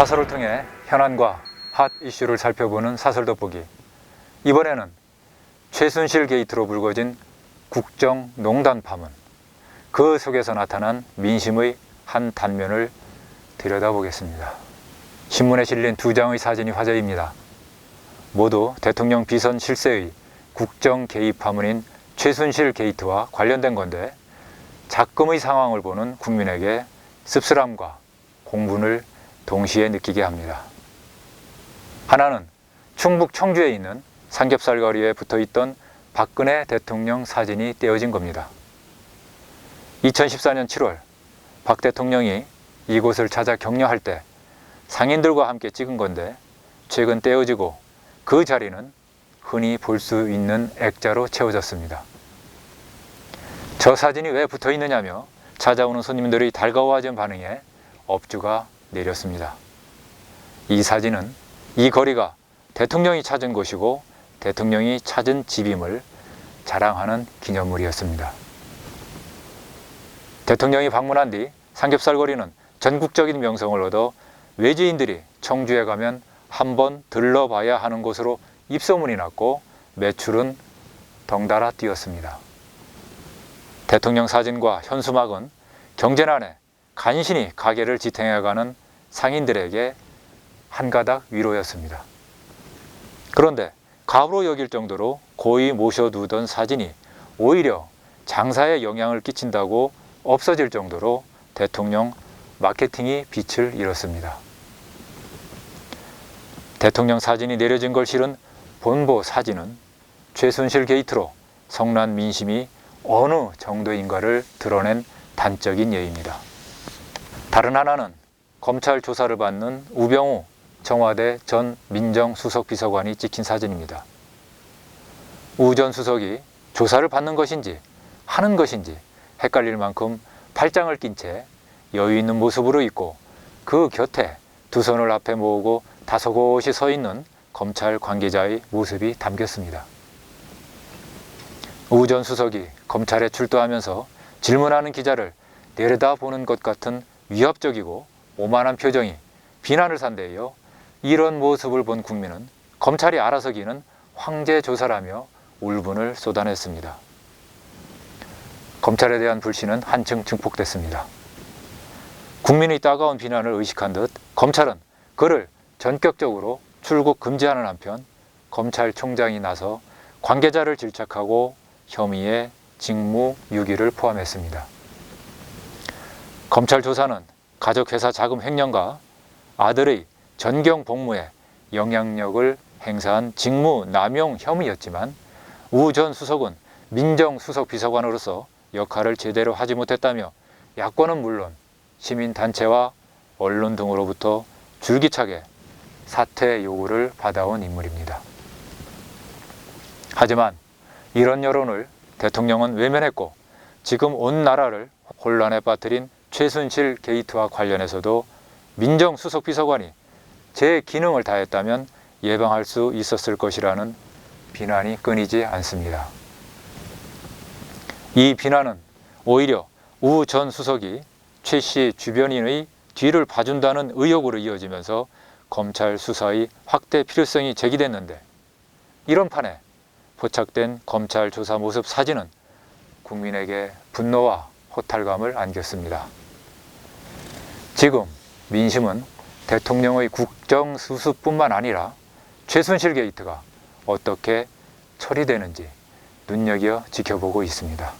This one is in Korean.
사설을 통해 현안과 핫 이슈를 살펴보는 사설 돋보기. 이번에는 최순실 게이트로 불거진 국정 농단 파문. 그 속에서 나타난 민심의 한 단면을 들여다보겠습니다. 신문에 실린 두 장의 사진이 화제입니다. 모두 대통령 비선 실세의 국정 개입 파문인 최순실 게이트와 관련된 건데 작금의 상황을 보는 국민에게 씁쓸함과 공분을 동시에 느끼게 합니다. 하나는 충북 청주에 있는 삼겹살 거리에 붙어 있던 박근혜 대통령 사진이 떼어진 겁니다. 2014년 7월 박 대통령이 이곳을 찾아 격려할 때 상인들과 함께 찍은 건데 최근 떼어지고 그 자리는 흔히 볼 수 있는 액자로 채워졌습니다. 저 사진이 왜 붙어 있느냐며 찾아오는 손님들의 달가워하는 반응에 업주가 내렸습니다. 이 사진은 이 거리가 대통령이 찾은 곳이고 대통령이 찾은 집임을 자랑하는 기념물이었습니다. 대통령이 방문한 뒤 삼겹살 거리는 전국적인 명성을 얻어 외지인들이 청주에 가면 한번 들러봐야 하는 곳으로 입소문이 났고 매출은 덩달아 뛰었습니다. 대통령 사진과 현수막은 경제난에 간신히 가게를 지탱해가는 상인들에게 한 가닥 위로였습니다. 그런데 가부로 여길 정도로 고이 모셔두던 사진이 오히려 장사에 영향을 끼친다고 없어질 정도로 대통령 마케팅이 빛을 잃었습니다. 대통령 사진이 내려진 걸 실은 본보 사진은 최순실 게이트로 성난 민심이 어느 정도인가를 드러낸 단적인 예입니다. 다른 하나는 검찰 조사를 받는 우병우 청와대 전 민정수석 비서관이 찍힌 사진입니다. 우 전 수석이 조사를 받는 것인지 하는 것인지 헷갈릴 만큼 팔짱을 낀 채 여유 있는 모습으로 있고 그 곁에 두 손을 앞에 모으고 다소곳이 서 있는 검찰 관계자의 모습이 담겼습니다. 우 전 수석이 검찰에 출두하면서 질문하는 기자를 내려다보는 것 같은 위협적이고 오만한 표정이 비난을 산대요. 이런 모습을 본 국민은 검찰이 알아서 기는 황제 조사라며 울분을 쏟아냈습니다. 검찰에 대한 불신은 한층 증폭됐습니다. 국민의 따가운 비난을 의식한 듯 검찰은 그를 전격적으로 출국 금지하는 한편 검찰총장이 나서 관계자를 질책하고 혐의에 직무 유기를 포함했습니다. 검찰 조사는 가족회사 자금 횡령과 아들의 전경 복무에 영향력을 행사한 직무 남용 혐의였지만 우 전 수석은 민정수석 비서관으로서 역할을 제대로 하지 못했다며 야권은 물론 시민단체와 언론 등으로부터 줄기차게 사퇴 요구를 받아온 인물입니다. 하지만 이런 여론을 대통령은 외면했고 지금 온 나라를 혼란에 빠뜨린 최순실 게이트와 관련해서도 민정수석 비서관이 제 기능을 다했다면 예방할 수 있었을 것이라는 비난이 끊이지 않습니다. 이 비난은 오히려 우 전 수석이 최 씨 주변인의 뒤를 봐준다는 의혹으로 이어지면서 검찰 수사의 확대 필요성이 제기됐는데 이런 판에 포착된 검찰 조사 모습 사진은 국민에게 분노와 호탈감을 안겼습니다. 지금 민심은 대통령의 국정수습뿐만 아니라 최순실 게이트가 어떻게 처리되는지 눈여겨 지켜보고 있습니다.